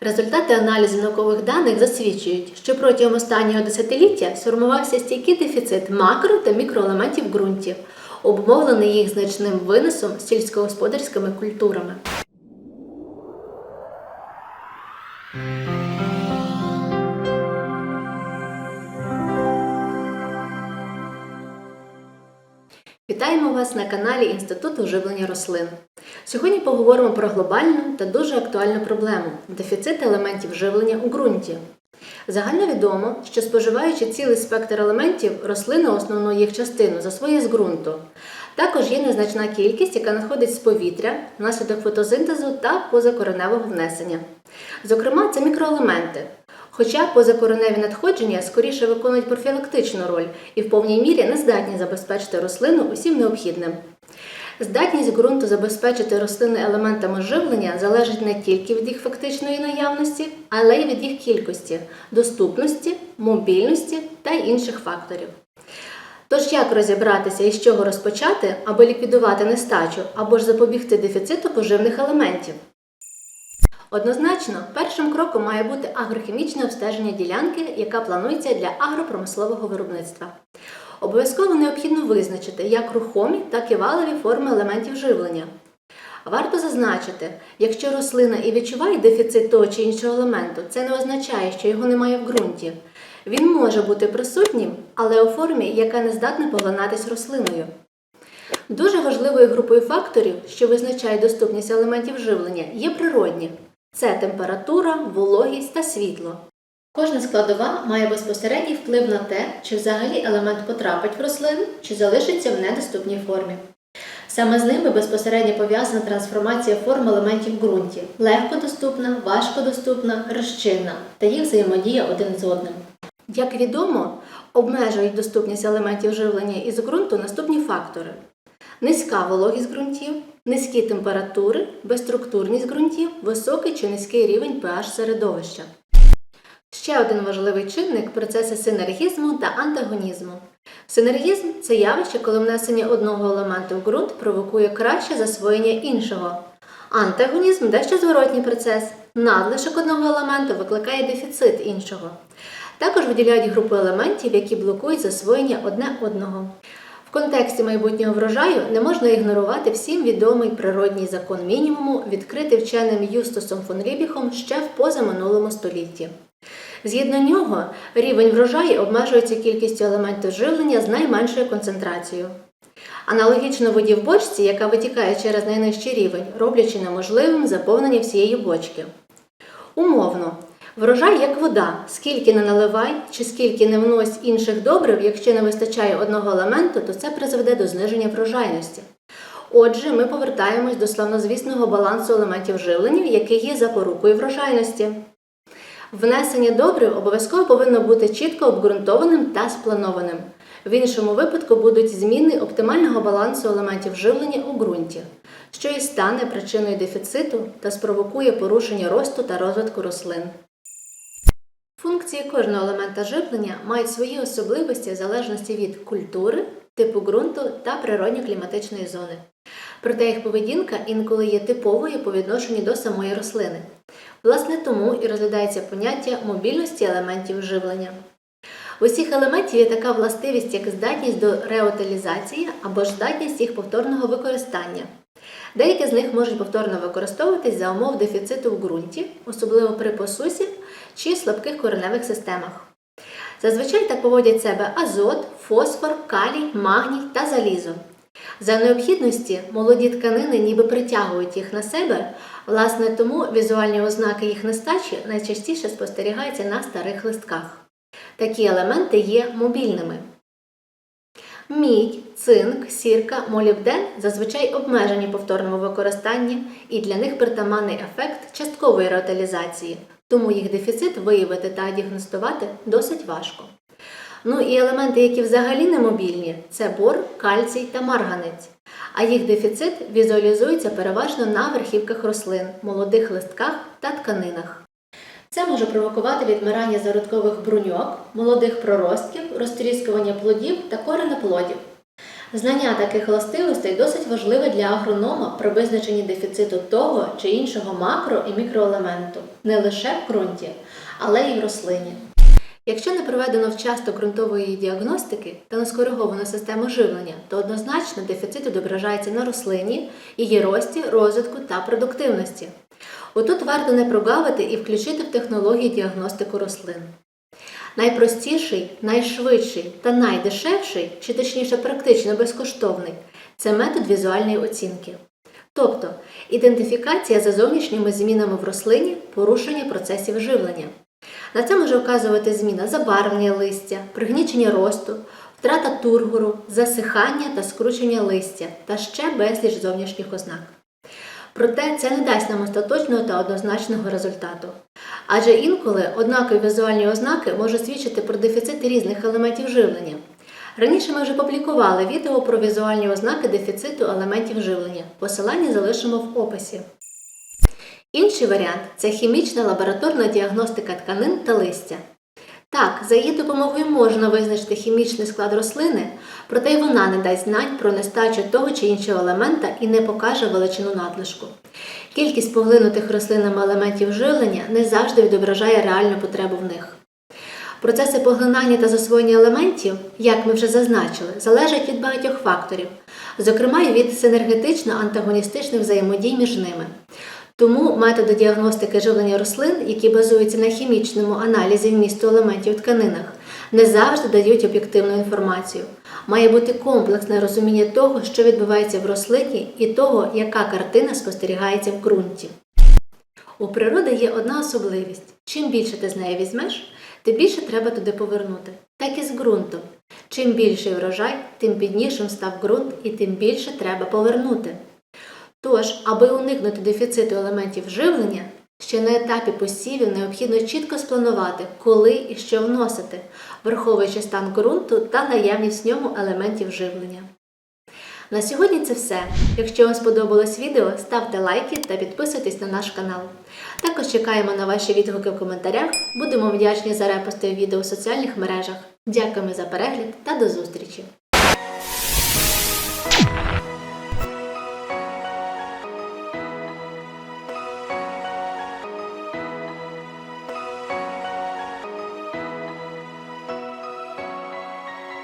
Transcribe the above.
Результати аналізу наукових даних засвідчують, що протягом останнього десятиліття сформувався стійкий дефіцит макро та мікроелементів ґрунтів, обумовлений їх значним виносом сільськогосподарськими культурами. Вітаємо вас на каналі Інституту живлення рослин. Сьогодні поговоримо про глобальну та дуже актуальну проблему дефіцит елементів живлення у ґрунті. Загально відомо, що споживаючи цілий спектр елементів, рослина основну їх частину засвоює з ґрунту. Також є незначна кількість, яка надходить з повітря внаслідок фотосинтезу та позакореневого внесення. Зокрема, це мікроелементи. Хоча позакореневі надходження скоріше виконують профілактичну роль і в повній мірі не здатні забезпечити рослину усім необхідним. Здатність ґрунту забезпечити рослини елементами живлення залежить не тільки від їх фактичної наявності, але й від їх кількості, доступності, мобільності та інших факторів. Тож як розібратися і з чого розпочати, аби ліквідувати нестачу або ж запобігти дефіциту поживних елементів? Однозначно, першим кроком має бути агрохімічне обстеження ділянки, яка планується для агропромислового виробництва. Обов'язково необхідно визначити як рухомі, так і валові форми елементів живлення. Варто зазначити, якщо рослина і відчуває дефіцит того чи іншого елементу, це не означає, що його немає в ґрунті. Він може бути присутнім, але у формі, яка не здатна поглинатись рослиною. Дуже важливою групою факторів, що визначають доступність елементів живлення, є природні. Це температура, вологість та світло. Кожна складова має безпосередній вплив на те, чи взагалі елемент потрапить в рослину, чи залишиться в недоступній формі. Саме з ними безпосередньо пов'язана трансформація форм елементів в ґрунті легкодоступна, важкодоступна, розчинна та їх взаємодія один з одним. Як відомо, обмежують доступність елементів живлення із ґрунту наступні фактори: низька вологість ґрунтів, низькі температури, безструктурність ґрунтів, високий чи низький рівень pH середовища. Ще один важливий чинник процеси синергізму та антагонізму. Синергізм це явище, коли внесення одного елементу в ґрунт провокує краще засвоєння іншого. Антагонізм дещо зворотній процес. Надлишок одного елементу викликає дефіцит іншого. Також виділяють групу елементів, які блокують засвоєння одне одного. В контексті майбутнього врожаю не можна ігнорувати всім відомий природній закон мінімуму, відкритий вченим Юстусом фон Рібіхом ще в позаминулому столітті. Згідно нього, рівень врожаю обмежується кількістю елементів живлення з найменшою концентрацією. Аналогічно воді в бочці, яка витікає через найнижчий рівень, роблячи неможливим заповнення всієї бочки. Умовно, врожай як вода, скільки не наливай чи скільки не внось інших добрив, якщо не вистачає одного елементу, то це призведе до зниження врожайності. Отже, ми повертаємось до славнозвісного балансу елементів живлення, який є запорукою врожайності. Внесення добрив обов'язково повинно бути чітко обґрунтованим та спланованим. В іншому випадку будуть зміни оптимального балансу елементів живлення у ґрунті, що і стане причиною дефіциту та спровокує порушення росту та розвитку рослин. Функції кожного елемента живлення мають свої особливості в залежності від культури, типу ґрунту та природньо-кліматичної зони. Проте їх поведінка інколи є типовою по відношенню до самої рослини. Власне тому і розглядається поняття мобільності елементів живлення. У усіх елементів є така властивість, як здатність до реутилізації або здатність їх повторного використання. Деякі з них можуть повторно використовуватись за умов дефіциту в ґрунті, особливо при посусі чи слабких кореневих системах. Зазвичай так поводять себе азот, фосфор, калій, магній та залізо. За необхідності молоді тканини ніби притягують їх на себе, власне тому візуальні ознаки їх нестачі найчастіше спостерігаються на старих листках. Такі елементи є мобільними. Мідь, цинк, сірка, молібден зазвичай обмежені повторному використанні, і для них притаманний ефект часткової реутилізації, тому їх дефіцит виявити та діагностувати досить важко. Ну і елементи, які взагалі не мобільні, це бор, кальцій та марганець. А їх дефіцит візуалізується переважно на верхівках рослин, молодих листках та тканинах. Це може провокувати відмирання зародкових бруньок, молодих проростків, розтріскування плодів та коренеплодів. Знання таких властивостей досить важливе для агронома при визначенні дефіциту того чи іншого макро і мікроелементу не лише в ґрунті, але й в рослині. Якщо не проведено вчасно ґрунтової діагностики та не скориговано систему живлення, то однозначно дефіцит відображається на рослині, її рості, розвитку та продуктивності. Отут варто не прогавити і включити в технології діагностику рослин. Найпростіший, найшвидший та найдешевший, чи точніше практично безкоштовний, це метод візуальної оцінки. Тобто ідентифікація за зовнішніми змінами в рослині, порушення процесів живлення. На це може вказувати зміна забарвлення листя, пригнічення росту, втрата тургору, засихання та скручення листя та ще безліч зовнішніх ознак. Проте це не дасть нам остаточного та однозначного результату. Адже інколи однакові візуальні ознаки можуть свідчити про дефіцити різних елементів живлення. Раніше ми вже публікували відео про візуальні ознаки дефіциту елементів живлення. Посилання залишимо в описі. Інший варіант це хімічна лабораторна діагностика тканин та листя. Так, за її допомогою можна визначити хімічний склад рослини, проте й вона не дасть знань про нестачу того чи іншого елемента і не покаже величину надлишку. Кількість поглинутих рослинами елементів живлення не завжди відображає реальну потребу в них. Процеси поглинання та засвоєння елементів, як ми вже зазначили, залежать від багатьох факторів, зокрема й від синергетично-антагоністичних взаємодій між ними. Тому методи діагностики живлення рослин, які базуються на хімічному аналізі вмісту елементів в тканинах, не завжди дають об'єктивну інформацію. Має бути комплексне розуміння того, що відбувається в рослині, і того, яка картина спостерігається в ґрунті. У природи є одна особливість: чим більше ти з неї візьмеш, тим більше треба туди повернути. Так і з ґрунтом. Чим більший врожай, тим біднішим став ґрунт і тим більше треба повернути. Тож, аби уникнути дефіциту елементів живлення, ще на етапі посівів необхідно чітко спланувати, коли і що вносити, враховуючи стан ґрунту та наявність в ньому елементів живлення. На сьогодні це все. Якщо вам сподобалось відео, ставте лайки та підписуйтесь на наш канал. Також чекаємо на ваші відгуки в коментарях. Будемо вдячні за репости відео у соціальних мережах. Дякуємо за перегляд та до зустрічі!